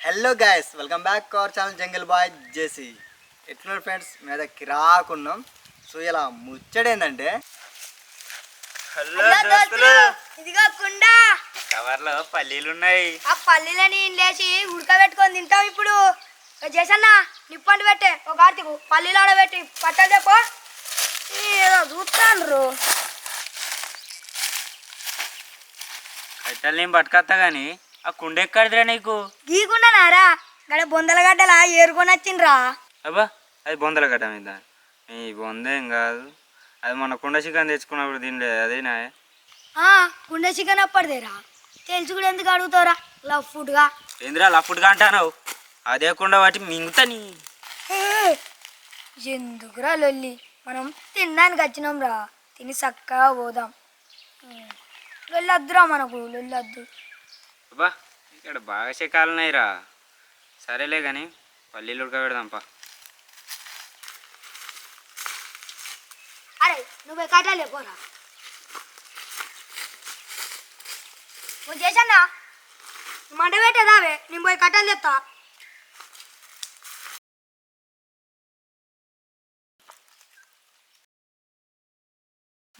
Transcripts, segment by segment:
Hello guys welcome back to our channel jungle boy JC ఎట్లున్నారు friends మీద కిరాకున్నాం. So ఇలా ముచ్చడేందంటే హలో దోస్తులు. ఇదిగో కుండ. కవర్లో పల్లీలు ఉన్నాయి ఆ పల్లీలని లేచి ఉడకబెట్టుకొని తింటాం ఇప్పుడు. చేసన్న నిప్పండి పెట్టే. ఒక ఆర్తికు పల్లీలు ఆడబెట్టి పట్టలు చెప్పు ఏదో చూస్తాండ్రు కట్టెలు నేను పట్టుకొస్తా కానీ ఆ కుండ ఎక్కడిదిరా నీకు? గీకుండానారా గడ బొందల గడ్డలా ఏరుకొని వచ్చిండ్రా. అబ్బా అది బొందల గడ్డ మీద. ఈ బొందేం కాదు. అది మన కుండ చికెన్ తెచ్చుకున్నప్పుడు తినలేదు అదేనా ఆ, కుండ చికెన్ అప్పటిదేరా. తెలుసు కూడా ఎందుకు అడుగుతావురా? లవ్ ఫుడ్గా. ఏందిరా లఫుడ్గా అంటావు అదే కుండ వాటి మింగుతా నీ. ఎందుకురా లొల్లి? మనం తినడానికి వచ్చినాం రా తిని చక్కగా పోదాం. లొల్లొద్దురా మనకు లొల్లొద్దు అబ్బా ఇక్కడ బాగా శకాలు ఉన్నాయిరా సరేలే కానీ పల్లీలు ఉడకబెడదాంపా. అరే నువ్వు కట్టాలి పోరా నువ్వు చేశానా? మంట పెట్టేదావే నేను పోయి కట్టాలి చెప్తా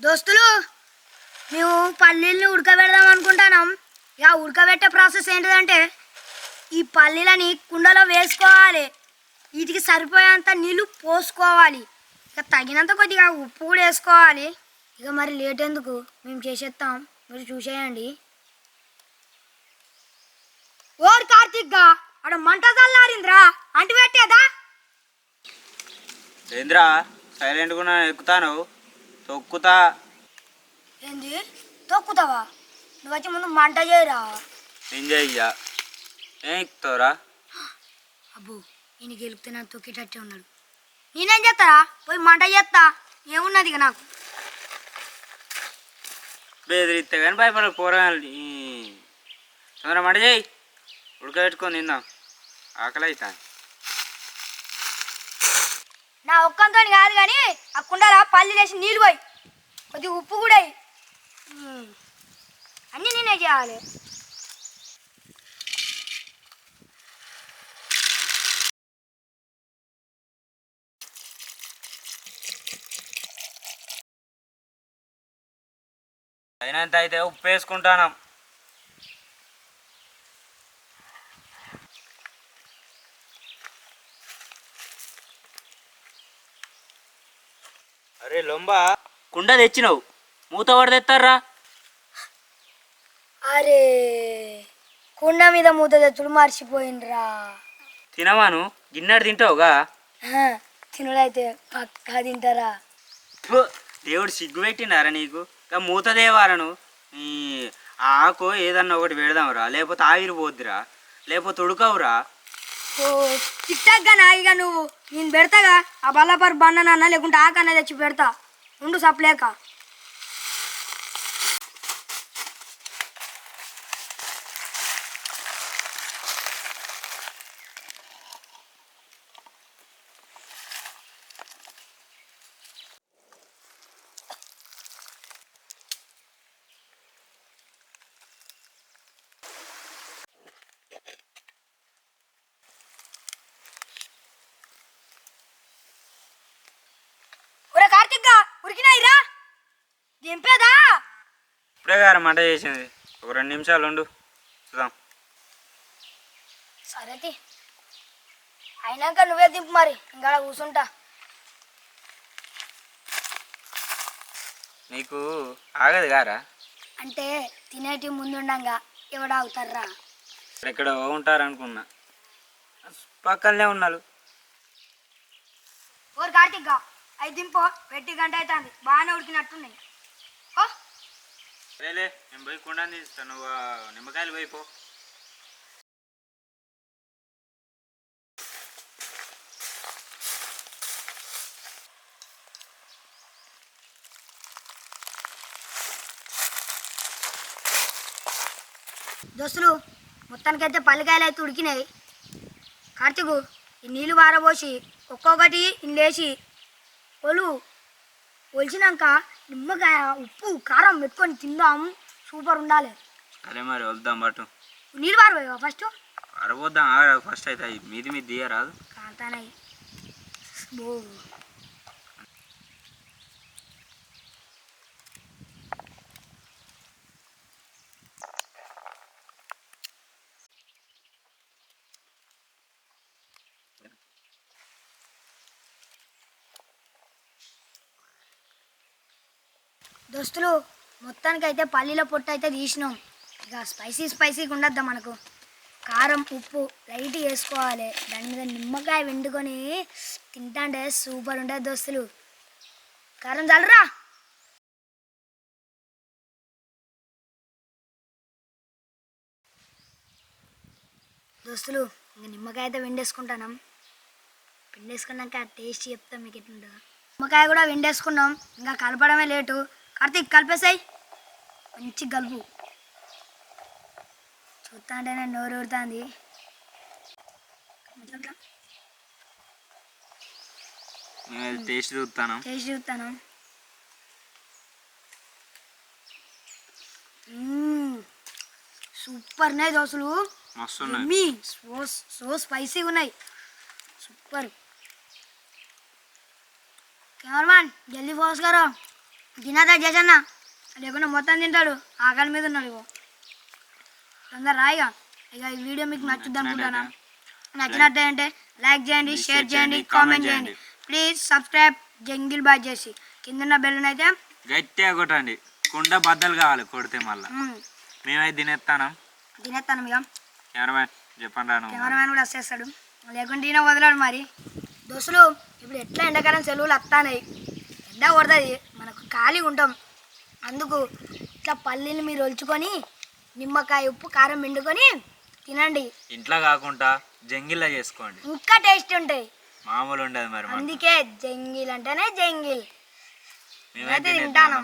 దోస్తులు మేము పల్లీల్ని ఉడకబెడదాం అనుకుంటున్నాం. ఇక ఉడకబెట్టే ప్రాసెస్ ఏంటిదంటే ఈ పల్లీలని కుండలో వేసుకోవాలి. వీటికి సరిపోయేంత నీళ్ళు పోసుకోవాలి. ఇక తగినంత కొద్దిగా ఉప్పు కూడా వేసుకోవాలి. ఇక మరి లేట్ ఎందుకు? మేము చేసేస్తాం మీరు చూసేయండి. ఓడి కార్తీక్గా అక్కడ మంట చల్లారిందిరా. అంటు పెట్టేదా? ఏంద్రా సైలెంట్గా ఎక్కుతాను తొక్కుతా. ఏంది? తొక్కుతావా? నువ్వు వచ్చి ముందు మంట చేయరా? ఎంజాయ్ ఇయ్య ఏం ఎక్కుతావురా? అబ్బో ఈయన గెలిపితే నాకు తొక్కేటట్టే ఉన్నాడు. నేనేం చేస్తారా? పోయి మంట చేస్తా. ఏమున్నది ఇక నాకు? బెదిరిస్తే కానీ భయపడకు పోరాలి తొందర మడి చేయి. ఉడకబెట్టుకొని తిందాం. ఆకలి అవుతా నా ఒక్కంతో కాదు కానీ ఆ కుండల పల్లి వేసి నీళ్ళు పోయి. కొద్దిగా ఉప్పు కూడా. అన్నీ నేనే చేయాలి అయినంత అయితే ఉప్పు వేసుకుంటాను అరే లొంబ కుండ తెచ్చినావు మూత పడి తెస్తారా అరే కుండ మీద మూత తెచ్చుడు మర్చిపోయిండ్రా తినవాను గిన్నెడు తింటావుగా? తినుడైతే పక్కా తింటారా? దేవుడు సిగ్గు పెట్టినారా నీకు? మూత దేవాలను ఈ ఆకు ఏదన్నా ఒకటి పెడదాంరా లేకపోతే ఆవిరి పోద్దిరా లేకపోతే ఉడకవురా ఓ తిట్టగ్గా నాగిగా నువ్వు. నేను పెడతాగా ఆ బల్లపర్ బండనన్నా లేకుంటే ఆకన్నా తెచ్చి పెడతా. ఉండు సప్లేక. ఇప్పుడే గారు మంట చేసింది. ఒక రెండు నిమిషాలు ఉండు. చూద్దాం. సరేది అయినాక నువ్వే దింపు మరి. ఇంకా కూర్చుంటా నీకు ఆగదు గారా? అంటే తినేటి ముందుండంగా ఎవడాగుతారా ఇక్కడ ఉంటారనుకున్నా. పక్కనే ఉన్నారు. ఓరు కార్తిక్గా అవి దింపో. పెట్టి గంట అవుతుంది బాగానే ఉడికినట్టున్నాయి. సరేలే నేను పోయి కొండని తీస్తాను నిమ్మకాయలు పోయిపో దోస్తులు మొత్తానికైతే పల్లికాయలు అయితే ఉడికినాయి. కార్తీకు ఈ నీళ్ళు వారబోసి ఒక్కొక్కటి లేచి ఒలు ఒలిచినాక నిమ్మకాయ ఉప్పు కారం పెట్టుకొని తిందాం సూపర్ ఉండాలి. సరే మరి వద్దాం బట్టు నీళ్ళు వారబోయా ఫస్ట్? అరవద్దాం ఫస్ట్ అయితే మీది మీద దియరాదు కాంతానాయి. బో. దోస్తులు మొత్తానికి అయితే పల్లీల పొట్టు అయితే తీసినాం. ఇక స్పైసీ స్పైసీగా ఉండద్దా మనకు. కారం ఉప్పు లైట్ వేసుకోవాలి. దాని మీద నిమ్మకాయ వండుకొని తింటాంటే సూపర్ ఉంటుంది దోస్తులు. కారం చాలరా. దోస్తులు ఇంకా నిమ్మకాయ అయితే వెండేసుకుంటాం పిండేసుకున్నాక టేస్ట్ చెప్తాం మీకు ఎట్లుంటుందో. నిమ్మకాయ కూడా వెండేసుకున్నాం ఇంకా కలపడమే లేటు. కార్తీక్ కలిపేసాయి. మంచి కలుపు చూస్తా అంటేనే నోరు ఊరుతుంది. టేస్ట్ చూస్తాను టేస్ట్ చూస్తాను. సూపర్ ఉన్నాయి దోశలు. మస్తు సో సో స్పైసీగా ఉన్నాయి. సూపర్. కెమెరామ్యాన్ జల్దీ ఫోకస్ గారు. తినదా చేసన్నా లేకుండా మొత్తం తింటాడు. ఆకలి మీద ఉన్నాడు ఇగో. తొందర రాయిగా ఇక ఈ వీడియో మీకు నచ్చుద్ది అనుకుంటాను నచ్చినట్టే అంటే లైక్ చేయండి షేర్ చేయండి కామెంట్ చేయండి. ప్లీజ్ సబ్స్క్రైబ్ జంగిల్ బాయ్ చేసి కింద బెల్లుని అయితే గట్టిగా కొట్టండి. కుండ బద్దలు కావాలి కొడితే మళ్ళా. మ్మ్, మేమైతే తినేస్తాను. తినేస్తాను ఇక కెమెరామ్యాన్ చెప్పండి కెమెరామ్యాన్ కూడా వచ్చేస్తాడు. లేకుంటే ఈయన వదలాడు మరి. దోస్తులు ఇప్పుడు ఎట్లా ఎండాకాలం సెలవులు వస్తాయి ఎండ కొడుతుంది. మనకు ఖాళీగా ఉంటాం అందుకు ఇట్లా పల్లీలు మీరు ఒలుచుకొని నిమ్మకాయ ఉప్పు కారం పిండుకొని తినండి. ఇంట్లో కాకుండా జంగిల్లో చేసుకోండి. ఇంకా టేస్ట్ ఉంటాయి. మామూలు ఉండదు మరి. అందుకే జంగిల్ అంటేనే జంగిల్. మేమైతే తింటాను